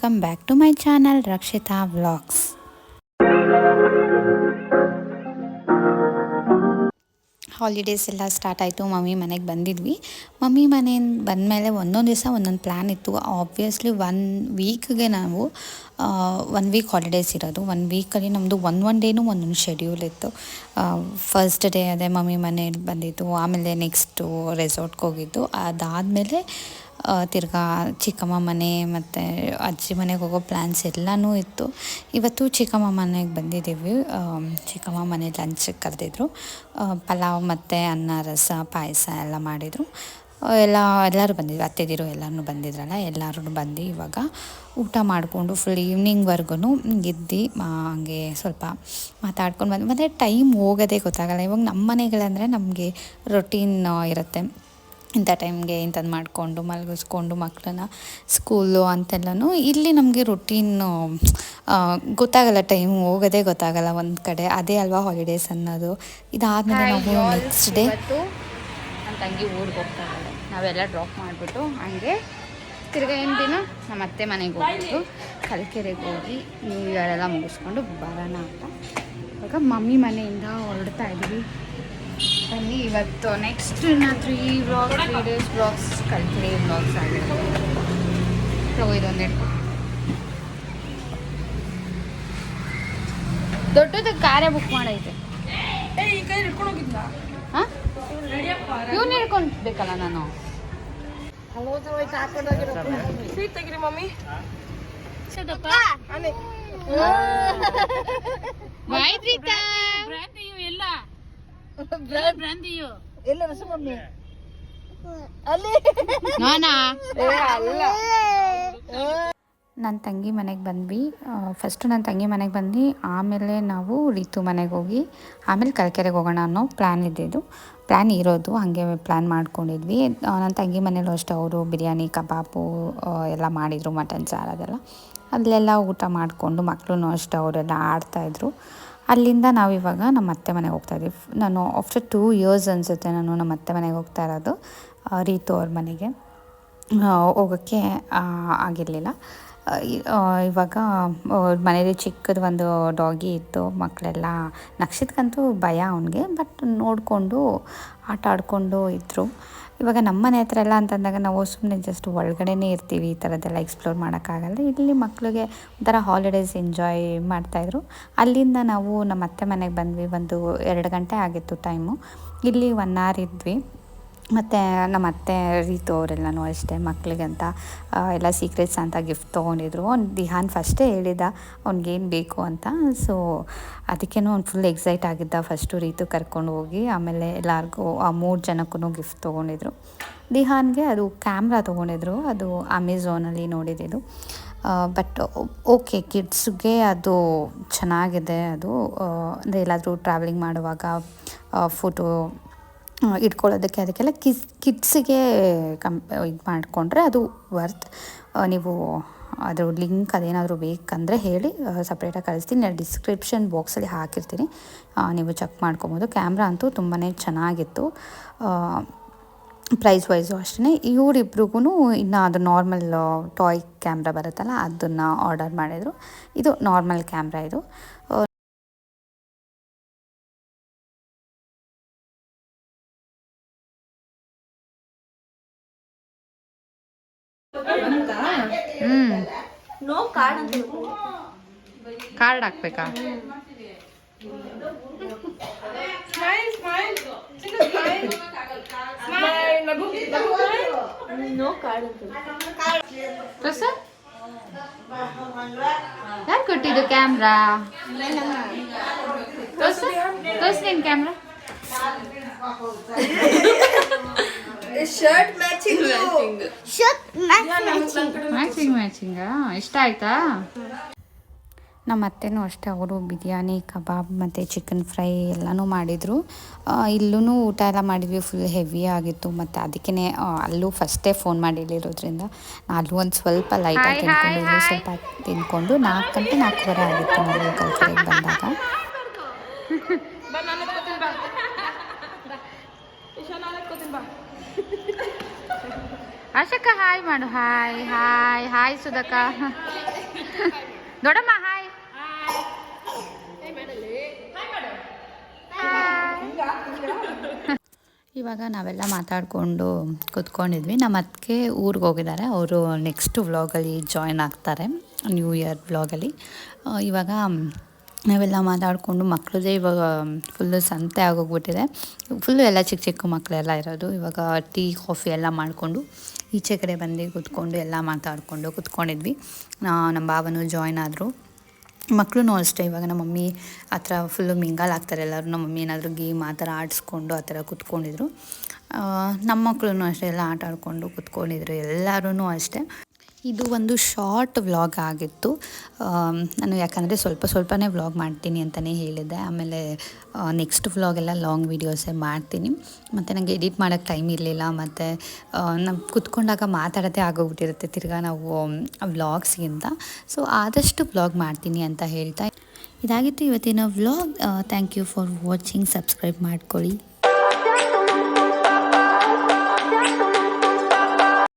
Welcome back to my channel Rakshita vlogs holidays ಎಲ್ಲ start ಆಯಿತು. Mummy ಮನೆಗೆ ಬಂದಿದ್ವಿ. ಮಮ್ಮಿ ಮನೆಯಿಂದ ಬಂದಮೇಲೆ ಒಂದೊಂದು ದಿವಸ ಒಂದೊಂದು ಪ್ಲ್ಯಾನ್ ಇತ್ತು. ಆಬ್ವಿಯಸ್ಲಿ ಒನ್ ವೀಕ್ಗೆ ನಾವು ಒನ್ ವೀಕ್ ಹಾಲಿಡೇಸ್ ಇರೋದು. ಒನ್ ವೀಕಲ್ಲಿ ನಮ್ಮದು ಒನ್ ಒನ್ ಡೇನೂ ಒಂದೊಂದು ಶೆಡ್ಯೂಲ್ ಇತ್ತು. ಫಸ್ಟ್ ಡೇ ಅದೇ ಮಮ್ಮಿ ಮನೆಯಲ್ಲಿ ಬಂದಿತ್ತು. ಆಮೇಲೆ ನೆಕ್ಸ್ಟು ರೆಸಾರ್ಟ್ಗೆ ಹೋಗಿದ್ದು. ಅದಾದಮೇಲೆ ತಿರ್ಗಾ ಚಿಕ್ಕಮ್ಮ ಮನೆ ಮತ್ತು ಅಜ್ಜಿ ಮನೆಗೆ ಹೋಗೋ ಪ್ಲ್ಯಾನ್ಸ್ ಎಲ್ಲನೂ ಇತ್ತು. ಇವತ್ತು ಚಿಕ್ಕಮ್ಮ ಮನೆಗೆ ಬಂದಿದ್ದೀವಿ. ಚಿಕ್ಕಮ್ಮ ಮನೆ ಲಂಚಿಗೆ ಕರೆದಿದ್ರು. ಪಲಾವ್ ಮತ್ತು ಅನ್ನ, ರಸ, ಪಾಯಸ ಎಲ್ಲ ಮಾಡಿದರು. ಎಲ್ಲ, ಎಲ್ಲರೂ ಬಂದಿದ್ರು. ಅತ್ತೆದಿರು ಎಲ್ಲರೂ ಬಂದಿದ್ರಲ್ಲ ಎಲ್ಲರೂ ಬಂದು ಇವಾಗ ಊಟ ಮಾಡಿಕೊಂಡು ಫುಲ್ ಈವ್ನಿಂಗ್ವರೆಗೂ ಗೆದ್ದು ಹಂಗೆ ಸ್ವಲ್ಪ ಮಾತಾಡ್ಕೊಂಡು ಬಂದು ಮತ್ತು ಟೈಮ್ ಹೋಗೋದೇ ಗೊತ್ತಾಗಲ್ಲ. ಇವಾಗ ನಮ್ಮ ಮನೆಗಳಂದರೆ ನಮಗೆ ರೊಟೀನ್ ಇರುತ್ತೆ. ಇಂಥ ಟೈಮ್ಗೆ ಇಂಥದ್ದು ಮಾಡಿಕೊಂಡು ಮಲಗಿಸ್ಕೊಂಡು ಮಕ್ಕಳನ್ನ ಸ್ಕೂಲು ಅಂತೆಲ್ಲನೂ ಇಲ್ಲಿ ನಮಗೆ ರೊಟೀನು ಗೊತ್ತಾಗಲ್ಲ ಟೈಮ್ ಹೋಗೋದೇ ಗೊತ್ತಾಗಲ್ಲ ಒಂದು ಕಡೆ. ಅದೇ ಅಲ್ವಾ ಹಾಲಿಡೇಸ್ ಅನ್ನೋದು. ಇದಾದಮೇಲೆ ನಾವು ನೆಕ್ಸ್ಟ್ ಡೇ ನನ್ನ ತಂಗಿ ಊರಿಗೆ ಹೋಗ್ತಾ ಇದ್ದಾಳೆ. ನಾವೆಲ್ಲ ಡ್ರಾಪ್ ಮಾಡಿಬಿಟ್ಟು ಹಂಗೆ ತಿರ್ಗಾ ಏನು ದಿನ? ನಮ್ಮ ಅತ್ತೆ ಮನೆಗೆ ಹೋಗ್ಬಿಟ್ಟು ಕಲ್ಕೆರೆಗೆ ಹೋಗಿ ನ್ಯೂ ಇಯರ್ ಎಲ್ಲ ಮುಗಿಸ್ಕೊಂಡು ಬರೋಣ ಅಂತ. ಇವಾಗ ಮಮ್ಮಿ ಮನೆಯಿಂದ ಹೊರಡ್ತಾ ಇದ್ದೀವಿ ಬನ್ನಿ ಇವತ್ತು ನೆಕ್ಸ್ಟ್ ಇನ್ನು three blogs three days blogs Kalkere blogs ಆಗಿರುತ್ತೆ. ತಗೋ ಇದೊಂದು ಹಿಡ್ಕೊ ದೊಡ್ಡದು ಕಾರ್ಯ ಬುಕ್ ಮಾಡೈತೆ. ಹಾಂ? ಇವ್ನು ಹಿಡ್ಕೊಂಡ್ಬೇಕಲ್ಲ ನಾನು. ಬಾಯ್ ಪ್ರೀತಾ ನಾನಾ? ನನ್ನ ತಂಗಿ ಮನೆಗೆ ಬಂದ್ವಿ. ಫಸ್ಟು ನನ್ನ ತಂಗಿ ಮನೆಗೆ ಬಂದು ಆಮೇಲೆ ನಾವು ರೀತು ಮನೆಗೆ ಹೋಗಿ ಆಮೇಲೆ ಕಲ್ಕೆರೆಗೆ ಹೋಗೋಣ ಅನ್ನೋ ಪ್ಲ್ಯಾನ್ ಇದ್ದಿದ್ದು. ಪ್ಲ್ಯಾನ್ ಇರೋದು ಹಾಗೆ ಪ್ಲ್ಯಾನ್ ಮಾಡ್ಕೊಂಡಿದ್ವಿ. ನನ್ನ ತಂಗಿ ಮನೇಲೂ ಅಷ್ಟೇ ಅವರು ಬಿರಿಯಾನಿ ಕಬಾಬು ಎಲ್ಲ ಮಾಡಿದರು ಮಟನ್ ಸಾರು ಅದೆಲ್ಲ. ಅಲ್ಲೆಲ್ಲ ಊಟ ಮಾಡಿಕೊಂಡು ಮಕ್ಕಳು ಅಷ್ಟೇ ಅವರೆಲ್ಲ ಆಡ್ತಾಯಿದ್ರು ಅಲ್ಲಿಂದ ನಾವು ಇವಾಗ ನಮ್ಮ ಅತ್ತೆ ಮನೆಗೆ ಹೋಗ್ತಾ ಇದ್ದೀವಿ. ನಾನು ಆಫ್ಟರ್ ಟೂ ಇಯರ್ಸ್ ಅನಿಸುತ್ತೆ ನಾನು ನಮ್ಮ ಅತ್ತೆ ಮನೆಗೆ ಹೋಗ್ತಾ ಇರೋದು ರೀತು ಅವ್ರ ಮನೆಗೆ. ಹೋಗೋಕ್ಕೆ ಆಗಿರಲಿಲ್ಲ. ಇವಾಗ ಮನೇಲಿ ಚಿಕ್ಕದು ಒಂದು ಡಾಗಿ ಇತ್ತು, ಮಕ್ಕಳೆಲ್ಲ ನಕ್ಷತ್ರಕ್ಕಂತೂ ಭಯ ಅವನಿಗೆ ಬಟ್ ನೋಡಿಕೊಂಡು, ಆಟ ಆಡಿಕೊಂಡು ಇದ್ದರು ಇವಾಗ ನಮ್ಮ ಮನೆ ಹತ್ರ ಎಲ್ಲ ಅಂತಂದಾಗ ನಾವು ಸುಮ್ಮನೆ ಜಸ್ಟ್ ಒಳಗಡೆನೇ ಇರ್ತೀವಿ, ಈ ಥರದ್ದೆಲ್ಲ ಎಕ್ಸ್ಪ್ಲೋರ್ ಮಾಡೋಕ್ಕಾಗಲ್ಲ ಇಲ್ಲಿ ಮಕ್ಕಳಿಗೆ ಒಂಥರ ಹಾಲಿಡೇಸ್ ಎಂಜಾಯ್ ಮಾಡ್ತಾಯಿದ್ರು. ಅಲ್ಲಿಂದ ನಾವು ನಮ್ಮ ಅತ್ತೆ ಮನೆಗೆ ಬಂದ್ವಿ, ಒಂದು ಎರಡು ಗಂಟೆ ಆಗಿತ್ತು ಟೈಮು ಇಲ್ಲಿ ಒನ್ ಅವರ್ ಇದ್ವಿ. ಮತ್ತು ನಮ್ಮ ಅತ್ತೆ ರೀತು ಅವರೆಲ್ಲನೂ ಅಷ್ಟೇ ಮಕ್ಕಳಿಗಂತ ಎಲ್ಲ ಸೀಕ್ರೆಟ್ಸ್ ಅಂತ ಗಿಫ್ಟ್ ತೊಗೊಂಡಿದ್ರು. ಅವ್ನು ದಿಹಾನ್ ಫಸ್ಟೇ ಹೇಳಿದ, ಅವ್ನಿಗೇನು ಬೇಕು ಅಂತ. ಸೊ ಅದಕ್ಕೇನೋ ಅವ್ನು ಫುಲ್ ಎಕ್ಸೈಟ್ ಆಗಿದ್ದ ಫಸ್ಟು ರೀತು ಕರ್ಕೊಂಡು ಹೋಗಿ, ಆಮೇಲೆ ಎಲ್ಲರಿಗೂ ಆ ಮೂರು ಜನಕ್ಕೂ ಗಿಫ್ಟ್ ತೊಗೊಂಡಿದ್ರು. ದಿಹಾನ್ಗೆ ಅದು ಕ್ಯಾಮ್ರಾ ತೊಗೊಂಡಿದ್ರು, ಅದು ಅಮೆಝಾನಲ್ಲಿ ನೋಡಿದ್ದು ಬಟ್ ಓಕೆ ಕಿಡ್ಸ್ಗೆ ಅದು ಚೆನ್ನಾಗಿದೆ ಅದು. ಅಂದರೆ ಎಲ್ಲಾದರೂ ಟ್ರಾವೆಲಿಂಗ್ ಮಾಡುವಾಗ ಫೋಟೋ ಇಟ್ಕೊಳ್ಳೋದಕ್ಕೆ ಅದಕ್ಕೆಲ್ಲ ಕಿಸ್, ಕಿಡ್ಸಿಗೆ ಕಂಪ್ ಇದು ಮಾಡಿಕೊಂಡ್ರೆ ಅದು ವರ್ತ್. ನೀವು ಅದ್ರ ಲಿಂಕ್ ಅದೇನಾದರೂ ಬೇಕಂದರೆ ಹೇಳಿ ಸಪ್ರೇಟಾಗಿ ಕಳಿಸ್ತೀನಿ. ನಾನು ಡಿಸ್ಕ್ರಿಪ್ಷನ್ ಬಾಕ್ಸಲ್ಲಿ ಹಾಕಿರ್ತೀನಿ. ನೀವು ಚೆಕ್ ಮಾಡ್ಕೊಬೋದು. ಕ್ಯಾಮ್ರಾ ಅಂತೂ ತುಂಬಾ ಚೆನ್ನಾಗಿತ್ತು. ಪ್ರೈಸ್ ವೈಸು ಅಷ್ಟೇ ಇವರಿಬ್ರಿಗೂ ಇನ್ನು ಅದು ನಾರ್ಮಲ್ ಟಾಯ್ ಕ್ಯಾಮ್ರಾ ಬರುತ್ತಲ್ಲ, ಅದನ್ನು ಆರ್ಡರ್ ಮಾಡಿದರು. ಇದು ನಾರ್ಮಲ್ ಕ್ಯಾಮ್ರಾ ಇದು. ಹ್ಞೂ ನೋ ಕಾರ್ಡ್ ಅಂತ ಕಾರ್ಡ್ ಹಾಕ್ಬೇಕಾ ನೋ ಕಾರ್ಡ್ ಅಂತ ತೋರ್ಸ ಯಾರು ಕೊಟ್ಟಿದ್ದು ಕ್ಯಾಮ್ರಾ ತೋರ್ಸ ತೋರ್ಸ್ ನಿನ್ ಕ್ಯಾಮ್ರಾ ಶರ್ಟ್ ಮ್ಯಾಚಿಂಗ್ ಮ್ಯಾಚಿಂಗ್ ಮ್ಯಾಚಿಂಗಾ ಇಷ್ಟ ಆಯ್ತಾ? ನಮ್ಮ ಅತ್ತೆನೂ ಅಷ್ಟೇ ಅವರು ಬಿರಿಯಾನಿ ಕಬಾಬ್ ಮತ್ತು ಚಿಕನ್ ಫ್ರೈ ಎಲ್ಲನೂ ಮಾಡಿದರು. ಇಲ್ಲೂ ಊಟ ಎಲ್ಲ ಮಾಡಿದ್ವಿ ಫುಲ್ ಹೆವಿ ಆಗಿತ್ತು. ಮತ್ತು ಅದಕ್ಕೇ ಅಲ್ಲೂ ಫಸ್ಟೇ ಫೋನ್ ಮಾಡಿ ಹೇಳಿರೋದ್ರಿಂದ ಅಲ್ಲೂ ಒಂದು ಸ್ವಲ್ಪ ಲೈಟಾಗಿ ತಿನ್ಕೊಂಡು ಇಲ್ಲೂ ಸ್ವಲ್ಪ ತಿನ್ಕೊಂಡು ನಾಲ್ಕು ಗಂಟೆ ನಾಲ್ಕೂವರೆ ಆಗಿತ್ತು ನಾವು ಬಂದಾಗ. ಆಶಕ್ಕ ಹಾಯ್ ಮಾಡು. ಹಾಯ್ ಹಾಯ್ ಹಾಯ್ ಸುಧಕ ದೊಡ್ಡಮ್ಮ ಹಾಯ್ ಇವಾಗ ನಾವೆಲ್ಲ ಮಾತಾಡಿಕೊಂಡು ಕೂತ್ಕೊಂಡಿದ್ವಿ. ನಮ್ಮ ಅತ್ತಿಗೆ ಊರಿಗೆ ಹೋಗಿದ್ದಾರೆ. ಅವರು ನೆಕ್ಸ್ಟ್ ವ್ಲಾಗಲ್ಲಿ ಜಾಯ್ನ್ ಆಗ್ತಾರೆ. ನ್ಯೂ ಇಯರ್ ವ್ಲಾಗಲ್ಲಿ ಇವಾಗ ನಾವೆಲ್ಲ ಮಾತಾಡಿಕೊಂಡು ಮಕ್ಕಳದೇ ಇವಾಗ ಫುಲ್ಲು ಸಂತೆ ಆಗೋಗ್ಬಿಟ್ಟಿದೆ. ಫುಲ್ಲು ಎಲ್ಲ ಚಿಕ್ಕ ಚಿಕ್ಕ ಮಕ್ಕಳೆಲ್ಲ ಇರೋದು. ಇವಾಗ ಟೀ, ಕಾಫಿ ಎಲ್ಲ ಮಾಡಿಕೊಂಡು ಈಚೆ ಕಡೆ ಬಂದು ಕೂತ್ಕೊಂಡು ಎಲ್ಲ ಮಾತಾಡಿಕೊಂಡು ಕೂತ್ಕೊಂಡಿದ್ವಿ. ನಮ್ಮ ಭಾವನೂ ಜಾಯ್ನ್ ಆದರು. ಮಕ್ಕಳೂ ಅಷ್ಟೇ, ಇವಾಗ ನಮ್ಮ ಮಮ್ಮಿ ಆ ಥರ ಫುಲ್ಲು ಮಿಂಗಲ್ ಆಗ್ತಾರೆ ಎಲ್ಲರೂ. ನಮ್ಮ ಮಮ್ಮಿ ಏನಾದರೂ ಗೇಮ್ ಆ ಥರ ಆಡಿಸ್ಕೊಂಡು ಆ ಥರ ಕೂತ್ಕೊಂಡಿದ್ರು. ನಮ್ಮ ಮಕ್ಕಳೂ ಅಷ್ಟೇ, ಎಲ್ಲ ಆಟ ಆಡಿಕೊಂಡು ಕೂತ್ಕೊಂಡಿದ್ರು. ಎಲ್ಲರೂ ಅಷ್ಟೇ. ಇದು ಒಂದು ಶಾರ್ಟ್ ವ್ಲಾಗ್ ಆಗಿತ್ತು. ನಾನು ಯಾಕಂದರೆ ಸ್ವಲ್ಪ ಸ್ವಲ್ಪನೇ ವ್ಲಾಗ್ ಮಾಡ್ತೀನಿ ಅಂತಲೇ ಹೇಳಿದ್ದೆ. ಆಮೇಲೆ ನೆಕ್ಸ್ಟ್ ವ್ಲಾಗೆಲ್ಲ ಲಾಂಗ್ ವೀಡಿಯೋಸೇ ಮಾಡ್ತೀನಿ. ಮತ್ತು ನನಗೆ ಎಡಿಟ್ ಮಾಡೋಕ್ಕೆ ಟೈಮ್ ಇರಲಿಲ್ಲ. ಮತ್ತು ನಾವು ಕುತ್ಕೊಂಡಾಗ ಮಾತಾಡೋದೇ ಆಗೋಗ್ಬಿಟ್ಟಿರುತ್ತೆ ತಿರ್ಗಾ ನಾವು ವ್ಲಾಗ್ಸ್ಗಿಂತ ಸೊ ಆದಷ್ಟು ವ್ಲಾಗ್ ಮಾಡ್ತೀನಿ ಅಂತ ಹೇಳ್ತಾ ಇದಾಗಿತ್ತು ಇವತ್ತಿನ vlog thank you for watching subscribe ಮಾಡ್ಕೊಳ್ಳಿ.